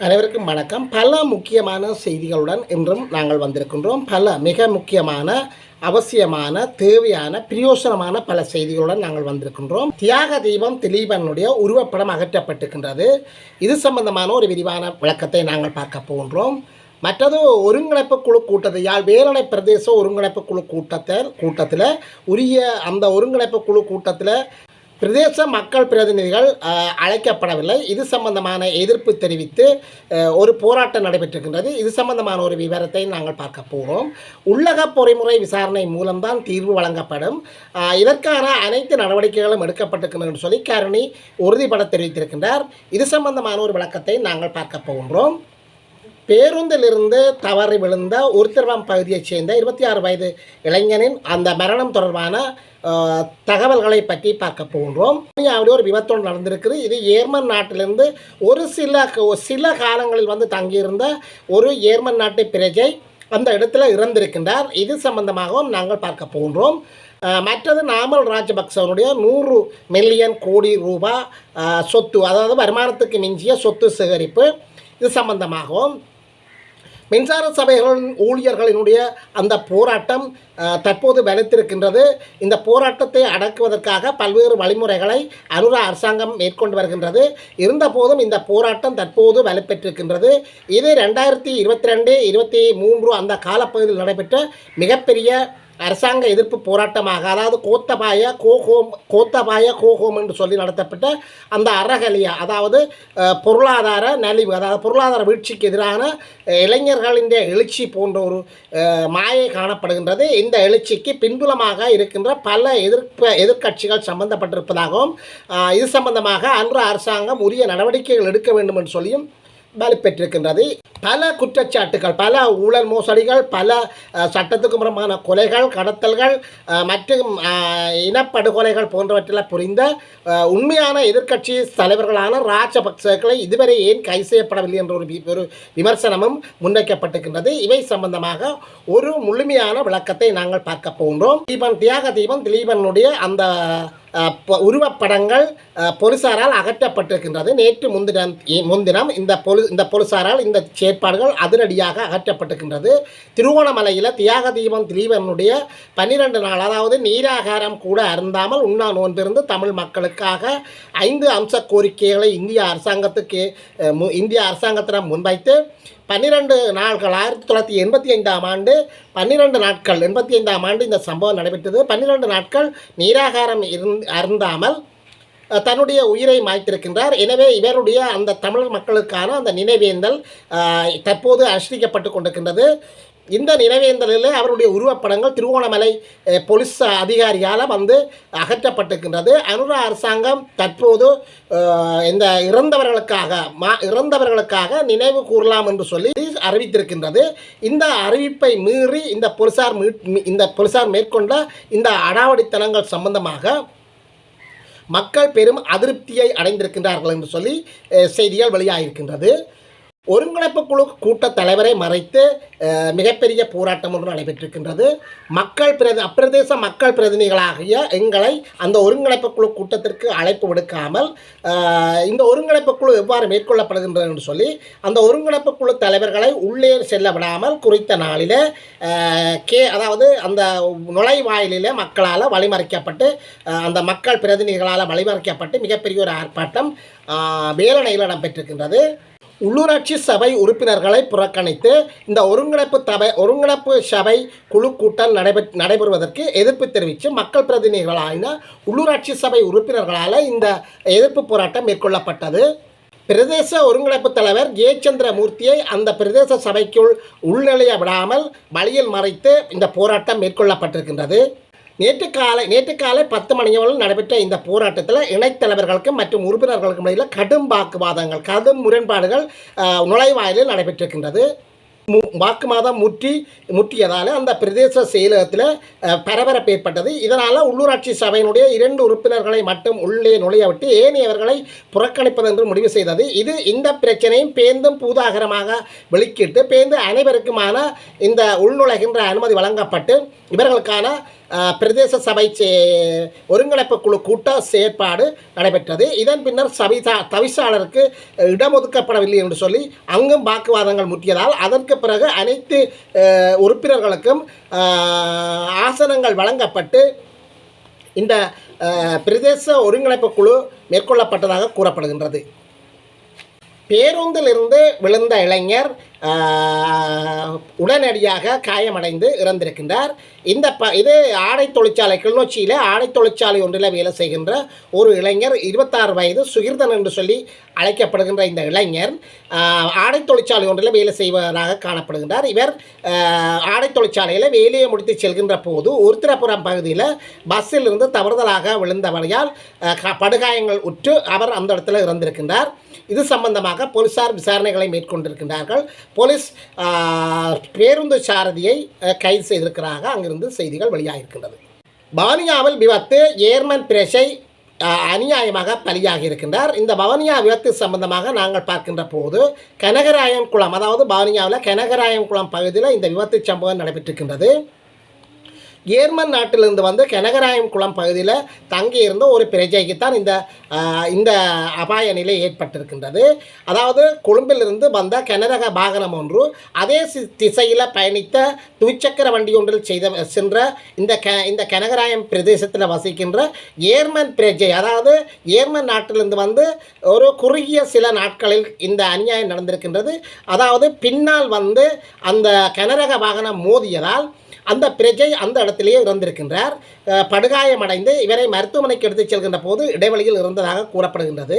அனைவருக்கும் வணக்கம். பல முக்கியமான செய்திகளுடன் இன்றும் நாங்கள் வந்திருக்கின்றோம். பல மிக முக்கியமான அவசியமான தேவையான பிரயோசனமான பல செய்திகளுடன் நாங்கள் வந்திருக்கின்றோம். தியாக தீபம் திலீபனுடைய உருவப்படம் அகற்றப்பட்டிருக்கின்றது. இது சம்பந்தமான ஒரு விரிவான விளக்கத்தை நாங்கள் பார்க்க போகின்றோம். மற்றது ஒருங்கிணைப்பு குழு கூட்டத்தை யாழ் வேலணை பிரதேச ஒருங்கிணைப்பு குழு கூட்டத்தில் கூட்டத்தில் உரிய அந்த ஒருங்கிணைப்பு குழு கூட்டத்தில் பிரதேச மக்கள் பிரதிநிதிகள் அழைக்கப்படவில்லை. இது சம்பந்தமான எதிர்ப்பு தெரிவித்து ஒரு போராட்டம் நடைபெற்றிருக்கின்றது. இது சம்பந்தமான ஒரு விவரத்தை நாங்கள் பார்க்க போகிறோம் உள்ளக பொறிமுறை விசாரணை மூலம்தான் தீர்வு வழங்கப்படும். இதற்கான அனைத்து நடவடிக்கைகளும் எடுக்கப்பட்டிருக்கின்றன சொல்லி கருணி உறுதிபட தெரிவித்திருக்கின்றார். இது சம்பந்தமான ஒரு விளக்கத்தை நாங்கள் பார்க்க போகின்றோம். பேருந்திலிருந்து தவறி விழுந்த உருத்திரவம் பகுதியைச் சேர்ந்த இருபத்தி ஆறு வயது இளைஞனின் அந்த மரணம் தொடர்பான தகவல்களை பற்றி பார்க்க போகின்றோம். அப்படி ஒரு விபத்தொன்று நடந்திருக்குது இது ஏர்மன் நாட்டிலிருந்து ஒரு சில சில காலங்களில் வந்து தங்கியிருந்த ஒரு ஏர்மன் நாட்டு பிரஜை அந்த இடத்துல இறந்திருக்கின்றார். இது சம்பந்தமாகவும் நாங்கள் பார்க்க போகின்றோம். மற்றது நாமல் ராஜபக்சவனுடைய நூறு மில்லியன் கோடி ரூபாய் சொத்து அதாவது வருமானத்துக்கு மிஞ்சிய சொத்து சேகரிப்பு. இது சம்பந்தமாகவும் மின்சார சபைகளின் ஊழியர்களினுடைய அந்த போராட்டம் தற்போது வலுத்திருக்கின்றது. இந்த போராட்டத்தை அடக்குவதற்காக பல்வேறு வழிமுறைகளை அனுரா அரசாங்கம் மேற்கொண்டு வருகின்றது. இருந்தபோதும் இந்த போராட்டம் தற்போது வலுப்பெற்றிருக்கின்றது. இது ரெண்டாயிரத்தி இருபத்தி ரெண்டு இருபத்தி மூன்று அந்த காலப்பகுதியில் நடைபெற்ற மிகப்பெரிய அரசாங்க எதிர்ப்பு போராட்டமாக அதாவது கோத்தபாய கோஹோம் கோத்தபாய கோஹோம் என்று சொல்லி நடத்தப்பட்ட அந்த அறகலியா அதாவது பொருளாதார நலிவு அதாவது பொருளாதார வீழ்ச்சிக்கு எதிரான இளைஞர்களின் எழுச்சி போன்ற ஒரு மாயை காணப்படுகின்றது. இந்த எழுச்சிக்கு பின்புலமாக இருக்கின்ற பல எதிர்ப்பு எதிர்க்கட்சிகள் சம்பந்தப்பட்டிருப்பதாகவும் இது சம்பந்தமாக அன்று அரசாங்கம் உரிய நடவடிக்கைகள் எடுக்க வேண்டும் என்று சொல்லியும் வலுப்பெற்றிருக்கின்றது. பல குற்றச்சாட்டுகள் பல ஊழல் மோசடிகள் பல சட்டத்துக்கு புறமான கொலைகள் கடத்தல்கள் மற்றும் இனப்படுகொலைகள் போன்றவற்றில் புரிந்த உண்மையான எதிர்க்கட்சி தலைவர்களான ராஜபக்சர்களை இதுவரை ஏன் கை செய்யப்படவில்லை என்ற ஒரு ஒரு விமர்சனமும் முன்வைக்கப்பட்டிருக்கின்றது. இவை சம்பந்தமாக ஒரு முழுமையான விளக்கத்தை நாங்கள் பார்க்க போகின்றோம். தீபன் தியாக தீபன் திலீபனுடைய அந்த உருவப்படங்கள் பொலிசாரால் அகற்றப்பட்டிருக்கின்றது. நேற்று முன்தினம் முன்தினம் இந்த பொலி இந்த பொலிசாரால் இந்த செயற்பாடுகள் அதிரடியாக அகற்றப்பட்டிருக்கின்றது. திருவோணமலையில் தியாக தீபம் திலீபனுடைய பன்னிரண்டு நாள் அதாவது நீராகாரம் கூட அருந்தாமல் உண்ணா நோன்பிருந்து தமிழ் மக்களுக்காக ஐந்து அம்ச கோரிக்கைகளை இந்திய அரசாங்கத்துக்கு இந்திய அரசாங்கத்திடம் முன்வைத்து பன்னிரெண்டு நாட்கள் ஆயிரத்தி தொள்ளாயிரத்தி எண்பத்தி ஐந்தாம் ஆண்டு பன்னிரெண்டு நாட்கள் எண்பத்தி ஐந்தாம் ஆண்டு இந்த சம்பவம் நடைபெற்றது. பன்னிரெண்டு நாட்கள் நீராகாரம் இருந் அருந்தாமல் தன்னுடைய உயிரை மாய்த்திருக்கின்றார். எனவே இவருடைய அந்த தமிழர் மக்களுக்கான அந்த நினைவேந்தல் தற்போது அனுஷ்டிக்கப்பட்டு கொண்டிருக்கின்றது. இந்த நினைவேந்தலில் அவருடைய உருவப்படங்கள் திருவோணமலை போலீஸ் அதிகாரியால் வந்து அகற்றப்பட்டிருக்கின்றது. அனுரா அரசாங்கம் தற்போது இந்த இறந்தவர்களுக்காக மா இறந்தவர்களுக்காக நினைவு கூறலாம் என்று சொல்லி அறிவித்திருக்கின்றது. இந்த அறிவிப்பை மீறி இந்த போலீசார் மீட் இந்த போலீசார் மேற்கொண்ட இந்த அடாவடித்தனங்கள் சம்பந்தமாக மக்கள் பெரும் அதிருப்தியை அடைந்திருக்கின்றார்கள் என்று சொல்லி செய்திகள் வெளியாகியிருக்கின்றது. ஒருங்கிணைப்பு குழு கூட்டத் தலைவரை மறைத்து மிகப்பெரிய போராட்டம் ஒன்று நடைபெற்றிருக்கின்றது. மக்கள் பிரதி அப்பிரதேச மக்கள் பிரதிநிதிகளாகிய எங்களை அந்த ஒருங்கிணைப்பு குழு கூட்டத்திற்கு அழைப்பு விடுக்காமல் இந்த ஒருங்கிணைப்பு குழு எவ்வாறு மேற்கொள்ளப்படுகின்றது என்று சொல்லி அந்த ஒருங்கிணைப்பு குழு தலைவர்களை உள்ளே செல்ல விடாமல் குறித்த நாளில் கே அதாவது அந்த நுழைவாயிலில் மக்களால் வழிமறைக்கப்பட்டு அந்த மக்கள் பிரதிநிதிகளால் வழிமறைக்கப்பட்டு மிகப்பெரிய ஒரு ஆர்ப்பாட்டம் வேலனையில் வேலணையில் இடம்பெற்றிருக்கின்றது. உள்ளூராட்சி சபை உறுப்பினர்களை புறக்கணித்து இந்த ஒருங்கிணைப்பு தபை ஒருங்கிணைப்பு சபை குழு கூட்டம் நடைபெற் நடைபெறுவதற்கு எதிர்ப்பு தெரிவித்து மக்கள் பிரதிநிதிகளான உள்ளூராட்சி சபை உறுப்பினர்களால் இந்த எதிர்ப்பு போராட்டம் மேற்கொள்ளப்பட்டது. பிரதேச ஒருங்கிணைப்பு தலைவர் ஜெயச்சந்திரமூர்த்தியை அந்த பிரதேச சபைக்குள் உள்நிலைய விடாமல் வழியில் மறைத்து இந்த போராட்டம் மேற்கொள்ளப்பட்டிருக்கின்றது. நேற்று காலை நேற்று காலை பத்து மணியளவில் நடைபெற்ற இந்த போராட்டத்தில் இணைத்தலைவர்களுக்கும் மற்றும் உறுப்பினர்களுக்கும் இடையில் கடும் வாக்குவாதங்கள் கடும் முரண்பாடுகள் நுழைவாயிலில் நடைபெற்றிருக்கின்றது. மு முற்றி முற்றியதால் அந்த பிரதேச செயலகத்தில் பரபரப்பு ஏற்பட்டது. இதனால் உள்ளூராட்சி சபையினுடைய இரண்டு உறுப்பினர்களை மட்டும் உள்ளே நுழைய விட்டு ஏனையவர்களை புறக்கணிப்பது என்று முடிவு செய்தது. இது இந்த பிரச்சனையும் பேந்தும் பூதாகரமாக வெளிக்கிட்டு பேந்து அனைவருக்குமான இந்த உள்நுழைகின்ற அனுமதி வழங்கப்பட்டு இவர்களுக்கான பிரதேச சபை சே- ஒருங்கிணைப்பு குழு கூட்ட செயற்பாடு நடைபெற்றது. இதன் பின்னர் சபிதா தவிசாளருக்கு இடமொதுக்கப்படவில்லை என்று சொல்லி அங்கும் வாக்குவாதங்கள் முற்றியதால் அதற்கு பிறகு அனைத்து உறுப்பினர்களுக்கும் ஆசனங்கள் வழங்கப்பட்டு இந்த பிரதேச ஒருங்கிணைப்பு குழு மேற்கொள்ளப்பட்டதாக கூறப்படுகின்றது. பேருந்திலிருந்து விழுந்த இளைஞர் உடனடியாக காயமடைந்து இறந்திருக்கின்றார். இந்த ப இது ஆடை தொழிற்சாலை கிளிநொச்சியில் ஆடை தொழிற்சாலை ஒன்றில் வேலை செய்கின்ற ஒரு இளைஞர் இருபத்தாறு வயது சுகிர்தன் என்று சொல்லி அழைக்கப்படுகின்ற இந்த இளைஞர் ஆடை தொழிற்சாலை ஒன்றில் வேலை செய்வதாக காணப்படுகின்றார். இவர் ஆடை தொழிற்சாலையில் வேலையை முடித்து செல்கின்ற போது உருத்திரபுரம் பகுதியில் பஸ்ஸில் இருந்து தவறுதலாக விழுந்தவரையால் க- படுகாயங்கள் உற்று அவர் அந்த இடத்துல இறந்திருக்கின்றார். இது சம்பந்தமாக போலீசார் விசாரணைகளை மேற்கொண்டிருக்கின்றார்கள். போலீஸ் பேருந்து சாரதியை கைது செய்திருக்கிறாங்க. அங்கிருந்து செய்திகள் வெளியாகியிருக்கின்றது. பவனியாவில் விபத்து ஏர்மன் பிரஷை அநியாயமாக பலியாகி இருக்கின்றார் இந்த பவனியா விபத்து சம்பந்தமாக நாங்கள் பார்க்கின்ற போது கனகராயன் குளம் அதாவது பவனியாவில் கனகராயன் குளம் பகுதியில் இந்த விபத்து சம்பவம் நடைபெற்றிருக்கின்றது. ஏர்மன் நாட்டிலிருந்து வந்து கனகராயம் குளம் பகுதியில் தங்கியிருந்த ஒரு பிரஜைக்கு தான் இந்த இந்த அபாய நிலை ஏற்பட்டிருக்கின்றது. அதாவது கொழும்பிலிருந்து வந்த கனரக வாகனம் ஒன்று அதே சி- திசையில் பயணித்த துவிச்சக்கர வண்டி ஒன்றில் செய்த சென்ற இந்த க இந்த கனகராயம் பிரதேசத்தில் வசிக்கின்ற ஏர்மன் பிரஜை அதாவது ஏர்மன் நாட்டிலிருந்து வந்து ஒரு குறுகிய சில நாட்களில் இந்த அநியாயம் நடந்திருக்கின்றது. அதாவது பின்னால் வந்து அந்த கனரக வாகனம் மோதியதால் அந்த பிரஜை அந்த இடத்திலேயே இறந்திருக்கின்றார் படுகாயமடைந்து இவரை மருத்துவமனைக்கு எடுத்துச் செல்கின்ற போது இடைவெளியில் இருந்ததாக கூறப்படுகின்றது.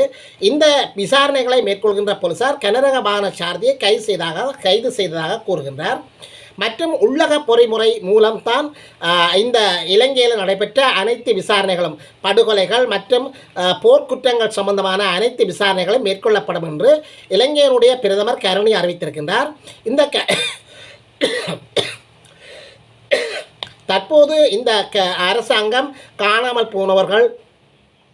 இந்த விசாரணைகளை மேற்கொள்கின்ற போலீசார் கனரக வாகன சாரதியை கைது செய்ததாக கைது செய்ததாக கூறுகின்றார். மற்றும் உள்ளக பொறிமுறை மூலம்தான் இந்த இலங்கையில் நடைபெற்ற அனைத்து விசாரணைகளும் படுகொலைகள் மற்றும் போர்க்குற்றங்கள் சம்பந்தமான அனைத்து விசாரணைகளும் மேற்கொள்ளப்படும் என்று இலங்கையினுடைய பிரதமர் கருணி அறிவித்திருக்கின்றார். இந்த க தற்போது இந்த க அரசாங்கம் காணாமல் போனவர்கள்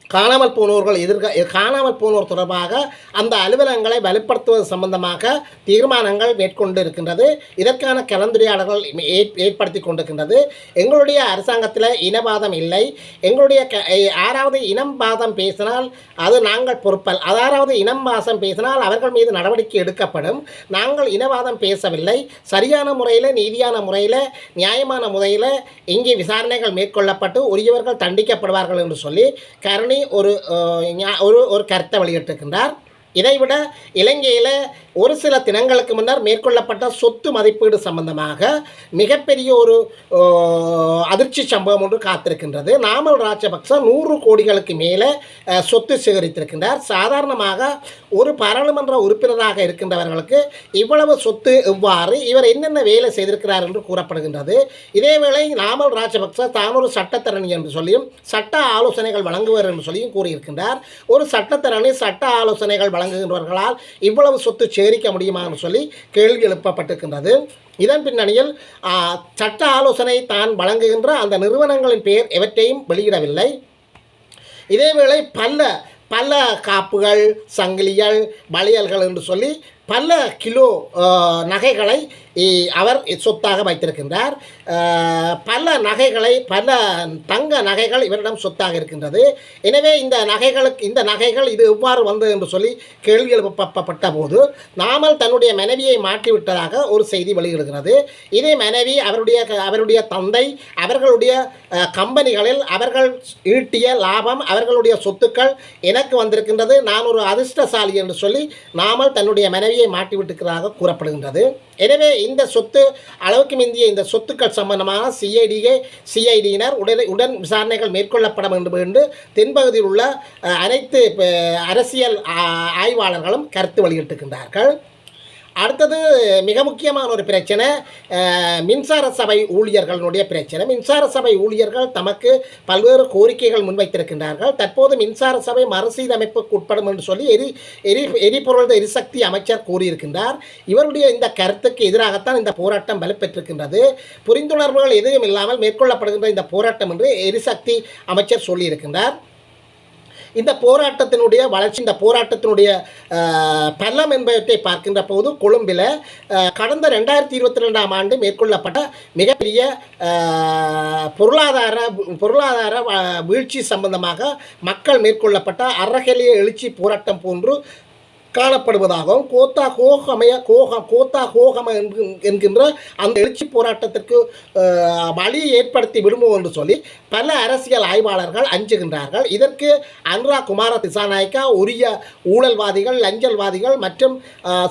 காணாமல் போனோர்கள் எதிர்க காணாமல் போனோர் தொடர்பாக அந்த அலுவலகங்களை வலுப்படுத்துவது சம்பந்தமாக தீர்மானங்கள் மேற்கொண்டு இருக்கின்றது இதற்கான கலந்துரையாடல்கள் ஏற்- ஏற்படுத்தி கொண்டிருக்கின்றது. எங்களுடைய அரசாங்கத்தில் இனவாதம் இல்லை. எங்களுடைய க ஆறாவது யாராவது இனம் வாதம் பேசினால் அது நாங்கள் பொறுப்பல். அதாவது இனம் வாசம் பேசினால் அவர்கள் மீது நடவடிக்கை எடுக்கப்படும். நாங்கள் இனவாதம் பேசவில்லை. சரியான முறையில் நீதியான முறையில் நியாயமான முறையில் இங்கே விசாரணைகள் மேற்கொள்ளப்பட்டு உரியவர்கள் தண்டிக்கப்படுவார்கள் என்று சொல்லி கருணி ஒரு ஒரு ஒரு கருத்தை வெளியிட்டிருக்கின்றார். இதைவிட இலங்கையில் ஒரு சில தினங்களுக்கு முன்னர் மேற்கொள்ளப்பட்ட சொத்து மதிப்பீடு சம்பந்தமாக மிகப்பெரிய ஒரு அதிர்ச்சி சம்பவம் ஒன்று காத்திருக்கின்றது. நாமல் ராஜபக்ச நூறு கோடிகளுக்கு மேலே சொத்து சேகரித்திருக்கின்றார். சாதாரணமாக ஒரு பாராளுமன்ற உறுப்பினராக இருக்கின்றவர்களுக்கு இவ்வளவு சொத்து எவ்வாறு இவர் என்னென்ன வேலை செய்திருக்கிறார் என்று கூறப்படுகின்றது. இதேவேளை நாமல் ராஜபக்ச தான் ஒரு சட்டத்தரணி என்று சொல்லியும் சட்ட ஆலோசனைகள் வழங்குவர் என்று சொல்லியும் கூறியிருக்கின்றார். ஒரு சட்டத்தரணி சட்ட ஆலோசனைகள் வழங்குகின்றவர்களால் இவ்வளவு சொத்து சேகரிக்க முடியுமா என்று சொல்லி கேள்வி எழுப்பப்பட்டிருக்கின்றது. இதன் பின்னணியில் சட்ட ஆலோசனை தான் வழங்குகின்ற அந்த நிறுவனங்களின் பெயர் எவற்றையும் வெளியிடவில்லை. இதேவேளை பல பல காப்புகள் சங்கிலிகள் வளையல்கள் என்று சொல்லி பல கிலோ நகைகளை அவர் சொத்தாக வைத்திருக்கின்றார். பல நகைகளை பல தங்க நகைகள் இவரிடம் சொத்தாக இருக்கின்றது. எனவே இந்த நகைகளுக்கு இந்த நகைகள் இது எவ்வாறு வந்தது என்று சொல்லி கேள்வி எழுப்பப்பட்ட போது நாமல் தன்னுடைய மனைவியை மாற்றிவிட்டதாக ஒரு செய்தி வெளியிடுகிறது. இதே மனைவி அவருடைய அவருடைய தந்தை அவர்களுடைய கம்பெனிகளில் அவர்கள் ஈட்டிய லாபம் அவர்களுடைய சொத்துக்கள் எனக்கு வந்திருக்கின்றது. நான் ஒரு அதிர்ஷ்டசாலி என்று சொல்லி நாமல் தன்னுடைய மனைவியை மாட்டிவிட்டிருக்கிறதாக கூறப்படுகின்றது. எனவே இந்த சொத்து அளவுக்கு மிந்திய இந்த சொத்துக்கள் சம்பந்தமாக சிஐடிஏ சிஐடியினர் உடனே உடன் விசாரணைகள் மேற்கொள்ளப்பட வேண்டும் என்று தென்பகுதியில் உள்ள அனைத்து அரசியல் ஆய்வாளர்களும் கருத்து வெளியிட்டிருக்கின்றார்கள். அடுத்தது மிக முக்கியமான ஒரு பிரச்சனை மின்சார சபை ஊழியர்களுடைய பிரச்சனை. மின்சார சபை ஊழியர்கள் தமக்கு பல்வேறு கோரிக்கைகள் முன்வைத்திருக்கின்றார்கள். தற்போது மின்சார சபை மறுசீரமைப்புக்கு உட்படும் என்று சொல்லி எரி எரி எரிபொருள் எரிசக்தி அமைச்சர் கூறியிருக்கின்றார். இவருடைய இந்த கருத்துக்கு எதிராகத்தான் இந்த போராட்டம் வலுப்பெற்றிருக்கின்றது. புரிந்துணர்வுகள் எதுவும் இல்லாமல் மேற்கொள்ளப்படுகின்ற இந்த போராட்டம் என்று எரிசக்தி அமைச்சர் சொல்லியிருக்கின்றார். இந்த போராட்டத்தினுடைய வளர்ச்சி இந்த போராட்டத்தினுடைய பலம் என்பவற்றை பார்க்கின்ற போது கொழும்பில் கடந்த ரெண்டாயிரத்தி இருபத்தி ரெண்டாம் ஆண்டு மேற்கொள்ளப்பட்ட மிகப்பெரிய பொருளாதார பொருளாதார வீழ்ச்சி சம்பந்தமாக மக்கள் மேற்கொள்ளப்பட்ட அறகலிய எழுச்சி போராட்டம் போன்று காணப்படுவதாகவும் கோத்தா கோகமய கோக கோத்தா கோகம என்கின்ற அந்த எழுச்சி போராட்டத்திற்கு அஹ், வழி ஏற்படுத்தி விடுமோ என்று சொல்லி பல அரசியல் ஆய்வாளர்கள் அஞ்சுகின்றார்கள். இதற்கு அனுரா குமார திசாநாயக்கா உரிய ஊழல்வாதிகள் லஞ்சல்வாதிகள் மற்றும்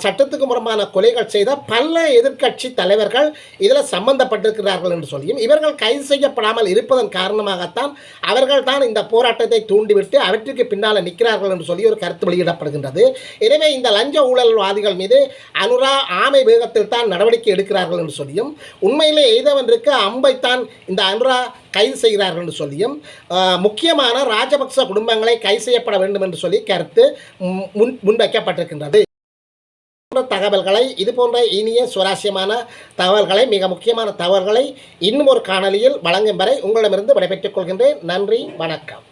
சட்டத்துக்கு முரமான கொலைகள் செய்த பல எதிர்க்கட்சி தலைவர்கள் இதில் சம்பந்தப்பட்டிருக்கிறார்கள் என்று சொல்லியும் இவர்கள் கைது செய்யப்படாமல் இருப்பதன் காரணமாகத்தான் அவர்கள் தான் இந்த போராட்டத்தை தூண்டிவிட்டு அவற்றுக்கு பின்னால் நிற்கிறார்கள் என்று சொல்லி ஒரு கருத்து வெளியிடப்படுகின்றது. எனவே இந்த லஞ்ச ஊழல்வாதிகள் மீது அனுரா ஆமை வேகத்தில் தான் நடவடிக்கை எடுக்கிறார்கள் என்று சொல்லியும் உண்மையிலே எய்தவன்றிற்கு அம்பைத்தான் இந்த அனுரா கைது செய்கிறார்கள் என்று சொல்லியும் முக்கியமான ராஜபக்ச குடும்பங்களை கைது செய்யப்பட வேண்டும் என்று சொல்லி கருத்து முன் முன்வைக்கப்பட்டிருக்கின்றது. தகவல்களை இது போன்ற இனிய சுவாரஸ்யமான தகவல்களை மிக முக்கியமான தகவல்களை இன்னும் ஒரு காணொலியில் வழங்கும் வரை உங்களிடமிருந்து விடைபெற்றுக் கொள்கின்றேன். நன்றி வணக்கம்.